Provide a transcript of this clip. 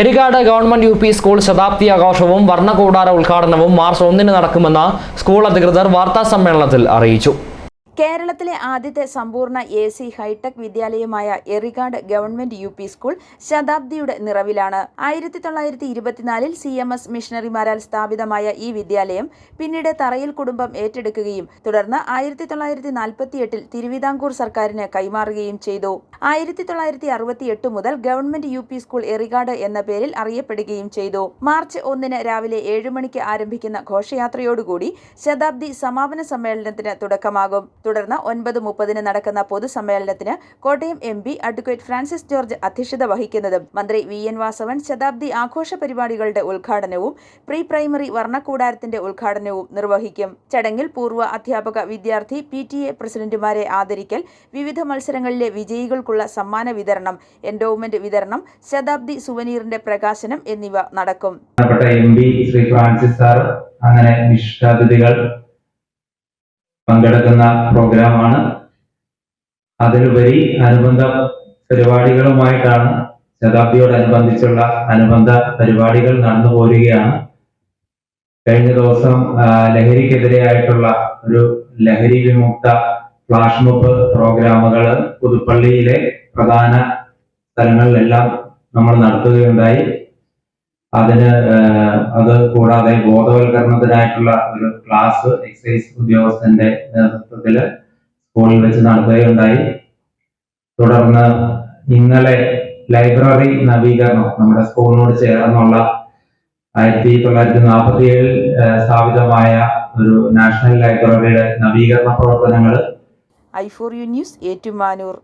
Erikad government U P school ശതാബ്ദി ആഘോഷവും വർണകൂടാര ഉദ്ഘാടനവും March ഒന്നിന് നടക്കുമെന്ന് സ്കൂൾ അധികൃതർ വാർത്താ സമ്മേളനത്തിൽ അറിയിച്ചു. കേരളത്തിലെ ആദ്യത്തെ സമ്പൂർണ A C hi tech വിദ്യാലയമായ Erikad government U P school ശതാബ്ദിയുടെ നിറവിലാണ്. ആയിരത്തി തൊള്ളായിരത്തി ഇരുപത്തിനാലിൽ സി എം എസ് മിഷണറിമാരാൽ സ്ഥാപിതമായ ഈ വിദ്യാലയം പിന്നീട് തറയിൽ കുടുംബം ഏറ്റെടുക്കുകയും തുടർന്ന് ആയിരത്തി തൊള്ളായിരത്തി നാൽപ്പത്തിയെട്ടിൽ തിരുവിതാംകൂർ സർക്കാരിന് കൈമാറുകയും ചെയ്തു. ആയിരത്തി തൊള്ളായിരത്തി അറുപത്തിയെട്ട് മുതൽ government U P school Erikad എന്ന പേരിൽ അറിയപ്പെടുകയും ചെയ്തു. മാർച്ച് ഒന്നിന് രാവിലെ ഏഴ് മണിക്ക് ആരംഭിക്കുന്ന ഘോഷയാത്രയോടുകൂടി ശതാബ്ദി സമാപന സമ്മേളനത്തിന് തുടക്കമാകും. തുടർന്ന് ഒൻപത് മുപ്പതിന് നടക്കുന്ന പൊതുസമ്മേളനത്തിന് Kottayam M P advocate Francis George അധ്യക്ഷത വഹിക്കുന്നതും മന്ത്രി വി എൻ വാസവൻ ശതാബ്ദി ആഘോഷ പരിപാടികളുടെ ഉദ്ഘാടനവും പ്രീ പ്രൈമറി വർണക്കൂടാരത്തിന്റെ ഉദ്ഘാടനവും നിർവഹിക്കും. ചടങ്ങിൽ പൂർവ അധ്യാപക വിദ്യാർത്ഥി പി ടി എ പ്രസിഡന്റുമാരെ ആദരിക്കൽ വിവിധ മത്സരങ്ങളിലെ വിജയികൾക്കുള്ള സമ്മാന വിതരണം എൻഡോവ്മെന്റ് വിതരണം ശതാബ്ദി സുവനീറിന്റെ പ്രകാശനം എന്നിവ നടക്കും. ശ്രീ ഫ്രാൻസിസ് സാർ അങ്ങനെ വിശിഷ്ടാതിഥികൾ പങ്കെടുക്കുന്ന പ്രോഗ്രാമാണ്. അതിലുപരി അനുബന്ധ പരിപാടികളുമായിട്ടാണ് ശതാബ്ദിയോടനുബന്ധിച്ചുള്ള അനുബന്ധ പരിപാടികൾ നടന്നു പോരുകയാണ്. കഴിഞ്ഞ ദിവസം ലഹരിക്കെതിരെയായിട്ടുള്ള ഒരു ലഹരി വിമുക്ത ഫ്ലാഷ് മോബ് പ്രോഗ്രാമുകൾ പുതുപ്പള്ളിയിലെ പ്രധാന സ്ഥലങ്ങളിലെല്ലാം നമ്മൾ നടത്തുകയുണ്ടായി. അതിന് അത് കൂടാതെ ബോധവൽക്കരണത്തിനായിട്ടുള്ള ഒരു ക്ലാസ് എക്സൈസ് ഉദ്യോഗസ്ഥന്റെ നേതൃത്വത്തിൽ സ്കൂളിൽ വെച്ച് നടത്തുകയുണ്ടായി. തുടർന്ന് ഇന്നലെ ലൈബ്രറി നവീകരണം നമ്മുടെ സ്കൂളിനോട് ചേർന്നുള്ള ആയിരത്തി തൊള്ളായിരത്തി നാൽപ്പത്തി ഏഴിൽ സ്ഥാപിതമായ ഒരു നാഷണൽ ലൈബ്രറിയുടെ നവീകരണ പ്രവർത്തനങ്ങൾ I four U news Ettumanoor.